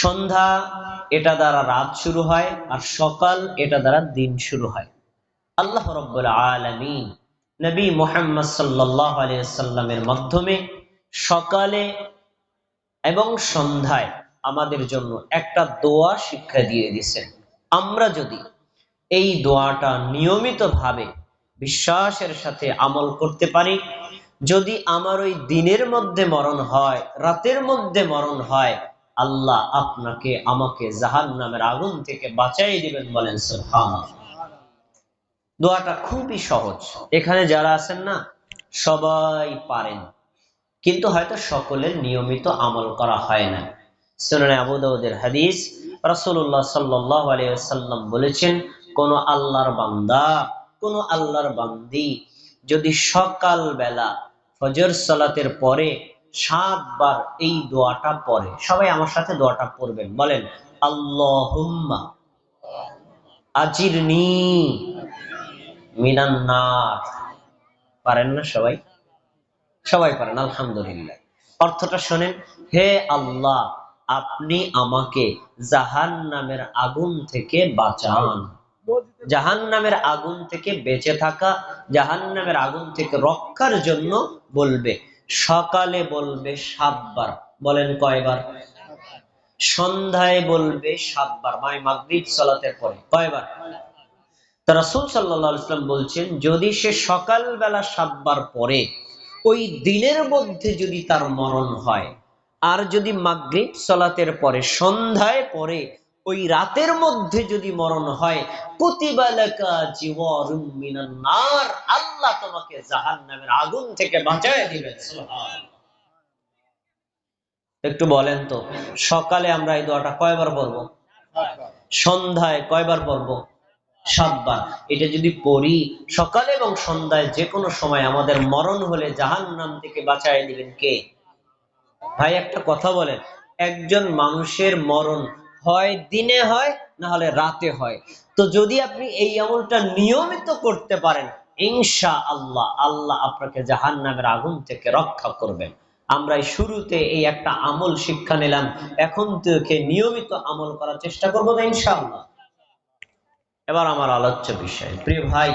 সন্ধ্যা এটা দ্বারা রাত শুরু হয় আর সকাল এটা দ্বারা দিন শুরু হয়। আল্লাহ রব্বুল আলমিন নবী মোহাম্মদ সাল্লাহ আলিয়াল্লামের মাধ্যমে সকালে এবং সন্ধ্যায় আমাদের জন্য একটা দোয়া শিক্ষা দিয়ে দিছেন আমরা যদি এই দোয়াটা নিয়মিতভাবে বিশ্বাসের সাথে আমল করতে পারি, যদি আমার ওই দিনের মধ্যে মরণ হয়, রাতের মধ্যে মরণ হয় আল্লাহ আপনাকে আমাকে জাহান নামের আগুন থেকে বাঁচাই দিবেন বলেন দোয়াটা খুবই সহজ। এখানে যারা আছেন না, সবাই পারেন। কিন্তু হয়তো সকলের নিয়মিত আমল করা হয় না। সুনানে আবু হাদিস, রাসূলুল্লাহ সাল্লাল্লাহু আলাইহি বলেছেন, কোন আল্লাহর বান্দা, কোন আল্লাহর বান্দি যদি সকাল বেলা ফজর সালাতের পরে সাতবার এই দোয়াটা পড়ে। সবাই আমার সাথে দোয়াটা পড়বেন। বলেন, আল্লাহুম্মা আজিরনি পারেন না সবাই? সবাই পারেন, আলহামদুলিল্লাহ। অর্থটা শোনেন, হে আল্লাহ, আপনি আমাকে জাহান নামের আগুন থেকে বাঁচান। জাহান নামের আগুন থেকে বেঁচে থাকা জাহান নামের আগুন থেকে রক্ষার জন্য বলবে। সকালে বলবে সাতবার। বলেন কয়বার? সন্ধ্যায় বলবে সাতবার। মাই মাগরিব সালাতের পরে। কয়বার? তা রাসূল সাল্লাল্লাহু আলাইহি ওয়াসাল্লাম বলছেন, যদি সে সকালবেলা সাতবার পরে ওই দিনের মধ্যে যদি তার মরণ হয়, আর যদি মাগরিব সালাতের পরে সন্ধ্যায় পরে ওই রাতের মধ্যে যদি মরণ হয় নার, আল্লাহ তোমাকে আগুন থেকে একটু বলেন তো, সকালে আমরা এই দোয়াটা কয়বার পড়ব সন্ধ্যায় কয়বার পড়ব সাতবার। এটা যদি পড়ি সকালে এবং সন্ধ্যায় যে কোনো সময় আমাদের মরণ হলে জাহান নাম থেকে বাঁচায় দিবেন কে? ভাই, একটা কথা বলেন, একজন মানুষের মরণ হয়, দিনে হয় না হলে রাতে হয়। তো যদি আপনি এই আমলটা নিয়মিত করতে পারেন ইনশা আল্লাহ আল্লাহ আপনাকে জাহান নামের আগুন থেকে রক্ষা করবেন। আমরা শুরুতে এই একটা আমল শিক্ষা নিলাম, এখন থেকে নিয়মিত আমল করার চেষ্টা করব ইনশাআল্লাহ। এবার আমার আলোচ্য বিষয়, প্রিয় ভাই